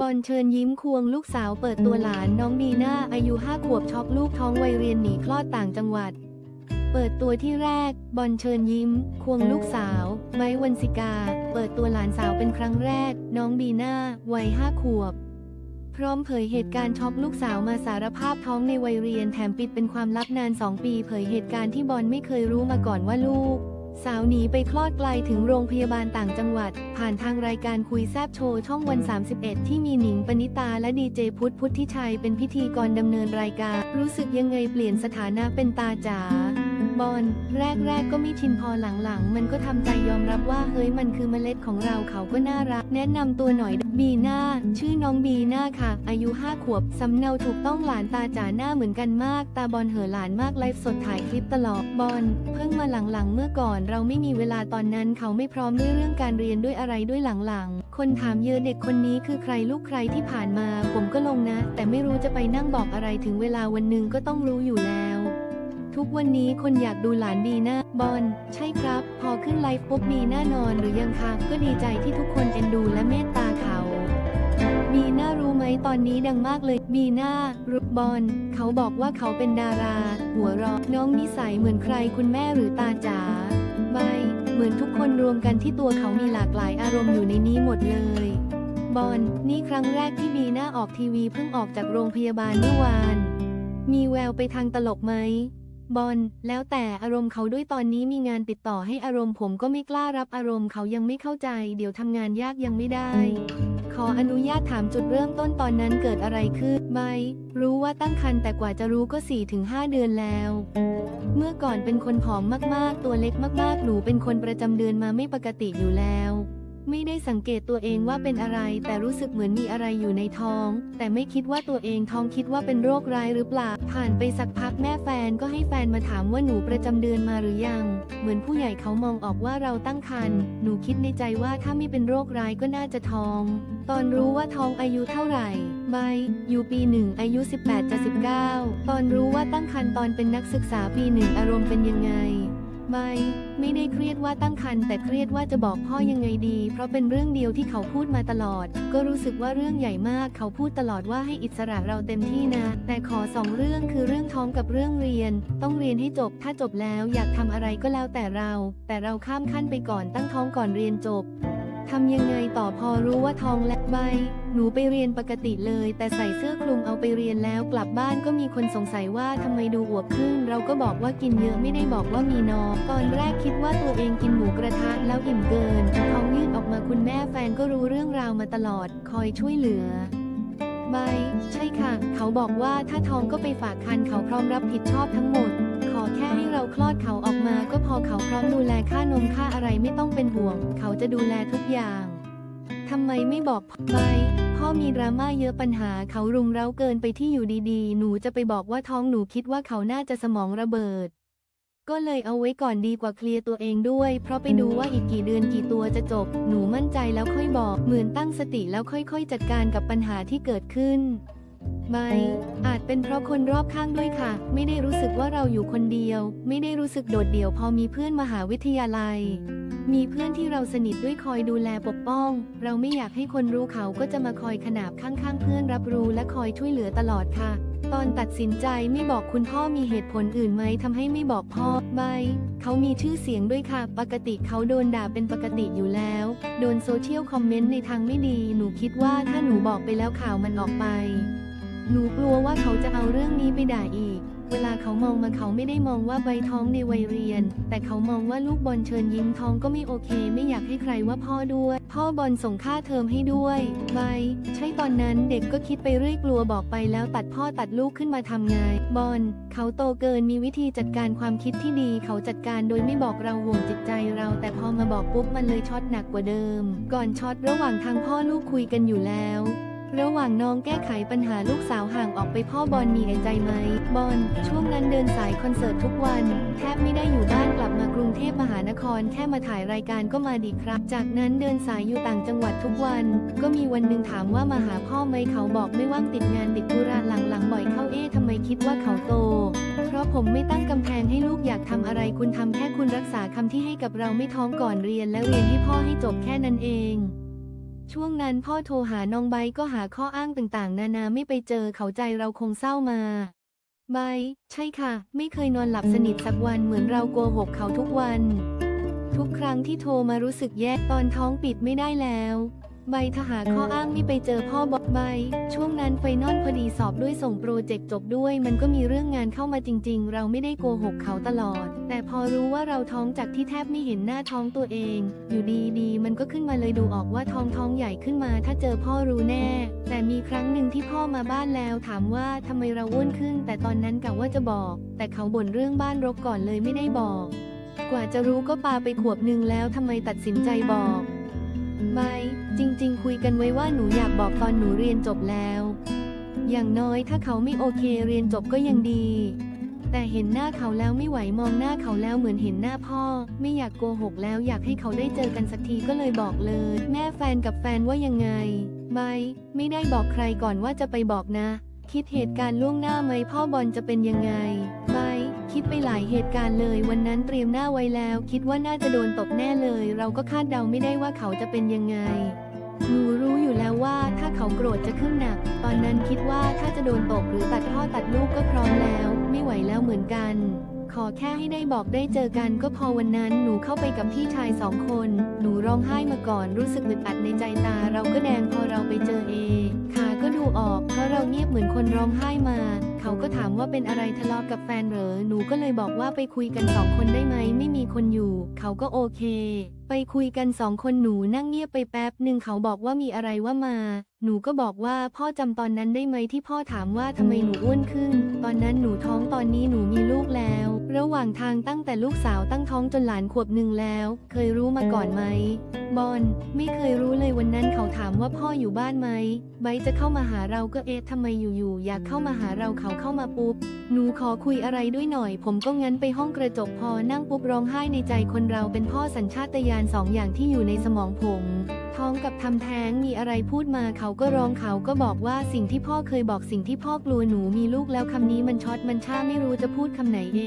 บอลเชิญยิ้มควงลูกสาวเปิดตัวหลานน้องบีน่าอายุห้าขวบช็อกลูกท้องวัยเรียนหนีคลอดต่างจังหวัด เปิดตัวที่แรก บอลเชิญยิ้ม ควงลูกสาว ไม้วันสิกา เปิดตัวหลานสาวเป็นครั้งแรก น้องบีน่าวัยห้าขวบ พร้อมเผยเหตุการณ์ช็อกลูกสาวมาสารภาพท้องในวัยเรียนแถมปิดเป็นความลับนาน 2 ปี เผยเหตุการณ์ที่บอลไม่เคยรู้มาก่อนว่าลูก สาวหนีไปคลอดไกลถึงโรงพยาบาลต่างจังหวัด ผ่านทางรายการคุยแซบโชว์ช่องวัน 31 ที่มีหนิงปณิตาและดีเจพุทธพุทธิชัยเป็นพิธีกรดำเนินรายการ รู้สึกยังไงเปลี่ยนสถานะเป็นตาจ๋า บอลแรกๆก็ไม่ชินพอหลังๆ มันก็ทำใจยอมรับว่าเฮ้ยมันคือเมล็ดของเราเขาก็น่ารัก แนะนำตัวหน่อยบีน่าชื่อน้องบีน่าค่ะ อายุ 5 ขวบสำเนาถูกต้องหลานตาจ๋าหน้าเหมือนกันมาก ตาบอลเหอหลานมากไลฟ์สดถ่ายคลิปตลอดบอลเพิ่งมาหลังๆ เมื่อก่อนเราไม่มีเวลาตอนนั้นเขาไม่พร้อมด้วยเรื่องการเรียนด้วยอะไรด้วยหลังๆ คนถามเยอะเด็กคนนี้คือใครลูกใครที่ผ่านมา ผมก็ลงนะ แต่ไม่รู้จะไปนั่งบอกอะไรถึงเวลาวันหนึ่งก็ต้องรู้อยู่แล้ว ทุกวันนี้คนอยากดูหลานบีน่าบอลใช่ครับ พอขึ้นไลฟ์ปุ๊บบีน่านอนหรือยังคะก็ดีใจที่ทุกคนเอ็นดูและเมตตาเขาบีน่ารู้ไหมตอนนี้ดังมากเลยบีน่ารุบอลเขาบอกว่าเขาเป็นดารา หัวเราะน้องนิสัยเหมือนใครคุณแม่หรือตาจ๋าไม่เหมือนทุกคนรวมกันที่ตัวเขามีหลากหลายอารมณ์อยู่ในนี้หมดเลย บอลนี่ครั้งแรกที่บีหน่าออกทีวีเพิ่งออกจากโรงพยาบาลเมื่อวาน มีแววไปทางตลกไหม บอล แล้วแต่อารมณ์เขาด้วยตอนนี้มีงานติดต่อให้อารมณ์ผมก็ไม่กล้ารับอารมณ์เขายังไม่เข้าใจ เดี๋ยวทำงานยากยังไม่ได้ ขออนุญาตถามจุดเริ่มต้นตอนนั้นเกิดอะไรขึ้นไหมรู้ว่าตั้งครรภ์แต่กว่าจะรู้ก็ 4-5 เดือนแล้ว เมื่อก่อนเป็นคนผอมมากๆ ตัวเล็กมากๆ หนูเป็นคนประจำเดือนมาไม่ปกติอยู่แล้ว ไม่ได้สังเกตตัวเองว่าเป็นอะไร แต่รู้สึกเหมือนมีอะไรอยู่ในท้อง แต่ไม่คิดว่าตัวเองท้องคิดว่าเป็นโรคร้ายหรือเปล่า ผ่านไปสักพักแม่แฟนก็ให้แฟนมาถามว่าหนูประจำเดือนมาหรือยัง เหมือนผู้ใหญ่เขามองออกว่าเราตั้งครรภ์หนูคิดในใจว่าถ้าไม่เป็นโรคร้ายก็น่าจะท้อง ตอนรู้ว่าท้องอายุเท่าไหร่ไม่อยู่ปีหนึ่งอายุ 18จะ19 ตอนรู้ว่าตั้งครรภ์ตอนเป็นนักศึกษาปีหนึ่งอารมณ์เป็นยังไง ไม่ ไม่ได้เครียดว่าตั้งครรภ์แต่เครียดว่าจะบอกพ่อยังไงดี เพราะเป็นเรื่องเดียวที่เขาพูดมาตลอด ก็รู้สึกว่าเรื่องใหญ่มากเขาพูดตลอดว่าให้อิสระเราเต็มที่นะ แต่ขอสองเรื่องคือเรื่องท้องกับเรื่องเรียน ต้องเรียนให้จบ ถ้าจบแล้วอยากทำอะไรก็แล้วแต่เรา แต่เราข้ามขั้นไปก่อนตั้งท้องก่อนเรียนจบำยังไงต่อพอรู้ว่าทองและใบ หนูไปเรียนปกติเลย แต่ใส่เสื้อคลุมเอาไปเรียนแล้วกลับบ้านก็มีคนสงสัยว่าทำไมดูอวบขึ้น เราก็บอกว่ากินเยอะไม่ได้บอกว่ามีนอนตอนแรกคิดว่าตัวเองกินหมูกระทะแล้วอิ่มเกินท้องยืดออกมาคุณแม่แฟนก็รู้เรื่องราวมาตลอด คอยช่วยเหลือไม่ใช่ค่ะ เขาบอกว่าถ้าทองก็ไปฝากคันเขาพร้อมรับผิดชอบทั้งหมด ค่ให้เราคลอดเขาออกมาก็พอเขาพร้อมดูแลค่านมค่าอะไรไม่ต้องเป็นห่วง เขาจะดูแลทุกอย่างทำไมไม่บอกพ่อไปพ่อมีดราม่าเยอะปัญหาเขารุมเร้าเกินไปที่อยู่ดีๆ หนูจะไปบอกว่าท้องหนูคิดว่าเขาน่าจะสมองระเบิด ก็เลยเอาไว้ก่อนดีกว่าเคลียร์ตัวเองด้วย เพราะไปดูว่าอีกกี่เดือนกี่ตัวจะจบ หนูมั่นใจแล้วค่อยบอก เหมือนตั้งสติแล้วค่อยๆ จัดการกับปัญหาที่เกิดขึ้น ไม่อาจเป็นเพราะคนรอบข้างด้วยค่ะ ไม่ได้รู้สึกว่าเราอยู่คนเดียว ไม่ได้รู้สึกโดดเดี่ยวพอมีเพื่อนมหาวิทยาลัย มีเพื่อนที่เราสนิทด้วยคอยดูแลปกป้อง เราไม่อยากให้คนรู้เขาก็จะมาคอยขนาบข้างๆ เพื่อนรับรู้และคอยช่วยเหลือตลอดค่ะ ตอนตัดสินใจไม่บอกคุณพ่อมีเหตุผลอื่นไหมทำให้ไม่บอกพ่อไม่เขามีชื่อเสียงด้วยค่ะ ปกติเขาโดนด่าเป็นปกติอยู่แล้ว โดนโซเชียลคอมเมนต์ในทางไม่ดี หนูคิดว่าถ้าหนูบอกไปแล้วข่าวมันออกไป หนูกลัวว่าเขาจะเอาเรื่องนี้ไปด่าอีก เวลาเขามองมาเขาไม่ได้มองว่าใบท้องในวัยเรียน แต่เขามองว่าลูกบอลเชิญยิ้มท้องก็ไม่โอเค ไม่อยากให้ใครว่าพ่อด้วย พ่อบอลส่งค่าเทอมให้ด้วยใบใช่ตอนนั้นเด็กก็คิดไปเรื่อยกลัวบอกไปแล้วตัดพ่อตัดลูกขึ้นมาทำไงบอลเขาโตเกินมีวิธีจัดการความคิดที่ดี เขาจัดการโดยไม่บอกเราห่วงจิตใจเรา แต่พอมาบอกปุ๊บมันเลยช็อตหนักกว่าเดิม ก่อนช็อตระหว่างทางพ่อลูกคุยกันอยู่แล้ว ระหว่างน้องแก้ไขปัญหาลูกสาวห่างออกไปพ่อบอลมีไอใจไหม บอลช่วงนั้นเดินสายคอนเสิร์ตทุกวัน แทบไม่ได้อยู่บ้านกลับมากรุงเทพมหานครแค่มาถ่ายรายการก็มาดีครับ จากนั้นเดินสายอยู่ต่างจังหวัดทุกวัน ก็มีวันหนึ่งถามว่ามาหาพ่อไหมเขาบอกไม่ว่างติดงานติดธุระหลังๆบ่อยเข้าเอ๊ะทำไมคิดว่าเขาโต เพราะผมไม่ตั้งกำแพงให้ลูกอยากทำอะไรคุณทำแค่คุณรักษาคำที่ให้กับเราไม่ท้องก่อนเรียนและเรียนให้พ่อให้จบแค่นั้นเอง ช่วงนั้นพ่อโทรหาน้องไบก็หาข้ออ้างต่างๆ นานาไม่ไปเจอเขาใจเราคงเศร้ามาไบใช่ค่ะ ไม่เคยนอนหลับสนิทสักวันเหมือนเราโกหกเขาทุกวัน ทุกครั้งที่โทรมารู้สึกแย่ตอนท้องปิดไม่ได้แล้ว ใบทหารข้ออ้างไม่ไปเจอพ่อบอกใบ ช่วงนั้นไฟนอลพอดีสอบด้วยส่งโปรเจกต์จบด้วย มันก็มีเรื่องงานเข้ามาจริง ๆ เราไม่ได้โกหกเขาตลอด แต่พอรู้ว่าเราท้องจากที่แทบไม่เห็นหน้าท้องตัวเอง อยู่ดีๆ มันก็ขึ้นมาเลยดูออกว่าท้องท้องใหญ่ขึ้นมา ถ้าเจอพ่อรู้แน่ แต่มีครั้งหนึ่งที่พ่อมาบ้านแล้ว ถามว่าทำไมเราอ้วนขึ้น แต่ตอนนั้นกะว่าจะบอก แต่เขาบ่นเรื่องบ้านรกก่อนเลยไม่ได้บอก กว่าจะรู้ก็ปาไปขวบหนึ่งแล้วทำไมตัดสินใจบอกไม่ จริง ๆ คุยกันไว้ว่าหนูอยากบอกตอนหนูเรียนจบแล้ว อย่างน้อยถ้าเขาไม่โอเคเรียนจบก็ยังดี แต่เห็นหน้าเขาแล้วไม่ไหวมองหน้าเขาแล้วเหมือนเห็นหน้าพ่อ ไม่อยากโกหกแล้วอยากให้เขาได้เจอกันสักทีก็เลยบอกเลย แม่แฟนกับแฟนว่ายังไงไม่ไม่ได้บอกใครก่อนว่าจะไปบอกนะ คิดเหตุการณ์ล่วงหน้าไหมพ่อบอลจะเป็นยังไงไม่คิดไปหลายเหตุการณ์เลย วันนั้นเตรียมหน้าไว้แล้ว คิดว่าน่าจะโดนตบแน่เลย เราก็คาดเดาไม่ได้ว่าเขาจะเป็นยังไง หนูรู้อยู่แล้วว่าถ้าเขาโกรธจะขึ้นหนัก ตอนนั้นคิดว่าถ้าจะโดนตบหรือตัดพ่อตัดลูกก็พร้อมแล้ว ไม่ไหวแล้วเหมือนกัน ขอแค่ให้ได้บอกได้เจอกันก็พอวันนั้นหนูเข้าไปกับพี่ชายสองคน หนูร้องไห้มาก่อนรู้สึกอึดอัดในใจตาเราก็แดงพอเราไปเจอเอ ขาก็ดูออกเพราะเราเงียบเหมือนคนร้องไห้มา เขาก็ถามว่าเป็นอะไรทะเลาะกับแฟนเหรอ หนูก็เลยบอกว่าไปคุยกันสองคนได้ไหม ไม่มีคนอยู่ เขาก็โอเค ไปคุยกันสองคนหนูนั่งเงียบไปแป๊บหนึ่งเขาบอกว่ามีอะไรว่ามา หนูก็บอกว่าพ่อจำตอนนั้นได้ไหมที่พ่อถามว่าทำไมหนูอ้วนขึ้น ตอนนั้นหนูท้องตอนนี้หนูมีลูกแล้ว ระหว่างทางตั้งแต่ลูกสาวตั้งท้องจนหลานขวบหนึ่งแล้ว เคยรู้มาก่อนไหม บอลไม่เคยรู้เลยวันนั้นเขาถามว่าพ่ออยู่บ้านไหมไบจะเข้ามาหาเราก็เอ๊ะทำไมอยู่ๆอยากเข้ามาหาเราเขาเข้ามาปุ๊บ หนูขอคุยอะไรด้วยหน่อย ผมก็งั้นไปห้องกระจกพอนั่งปุ๊บร้องไห้ในใจคนเราเป็นพ่อสัญชาตญาณสองอย่างที่อยู่ในสมองผม ท้องกับทำแท้งมีอะไรพูดมาเขาก็ร้องเขาก็บอกว่าสิ่งที่พ่อเคยบอกสิ่งที่พ่อกลัวหนูมีลูกแล้วคำนี้มันช็อตมันช่าไม่รู้จะพูดคำไหนเอ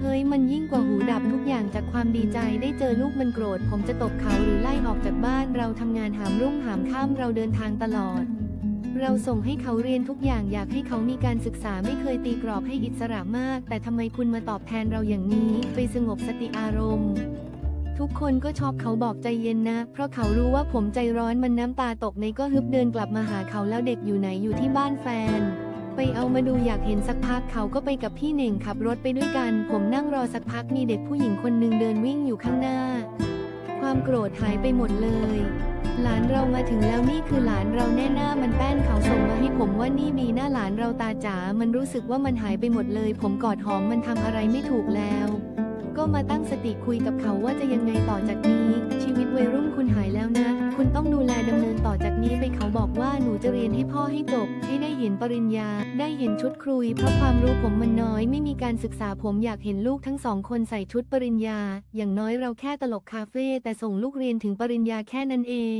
เฮ้ยมันยิ่งกว่าหูดับทุกอย่างจากความดีใจได้เจอลูกมันโกรธ ผมจะตบเขาหรือไล่ออกจากบ้านเราทำงานหามรุ่งหามค่ำเราเดินทางตลอด เราส่งให้เขาเรียนทุกอย่างอยากให้เขามีการศึกษาไม่เคยตีกรอบให้อิสระมาก แต่ทำไมคุณมาตอบแทนเราอย่างนี้ ไปสงบสติอารมณ์ ทุกคนก็ชอบเขาบอกใจเย็นนะ เพราะเขารู้ว่าผมใจร้อนมันน้ำตาตกในก็ฮึบเดินกลับมาหาเขาแล้วเด็กอยู่ไหนอยู่ที่บ้านแฟน ไปเอามาดูอยากเห็นสักพักเขาก็ไปกับพี่เหน่งขับรถไปด้วยกัน ผมนั่งรอสักพักมีเด็กผู้หญิงคนหนึ่งเดินวิ่งอยู่ข้างหน้า ความโกรธหายไปหมดเลย หลานเรามาถึงแล้วนี่คือหลานเราแน่หน้ามันแป้นเขาส่งมาให้ผมว่านี่มีหน้าหลานเราตาจ๋า มันรู้สึกว่ามันหายไปหมดเลย ผมกอดหอมมันทำอะไรไม่ถูกแล้ว ก็มาตั้งสติคุยกับเขาว่าจะยังไงต่อจากนี้ ชีวิตวัยรุ่นคุณหายแล้วนะ คุณต้องดูแลดำเนินต่อจากนี้ไปเขาบอกว่าหนูจะเรียนให้พ่อให้จบ ให้ได้เห็นปริญญา ได้เห็นชุดครุย เพราะความรู้ผมมันน้อย ไม่มีการศึกษาผมอยากเห็นลูกทั้งสองคนใส่ชุดปริญญา อย่างน้อยเราแค่ตลกคาเฟ่แต่ส่งลูกเรียนถึงปริญญาแค่นั้นเอง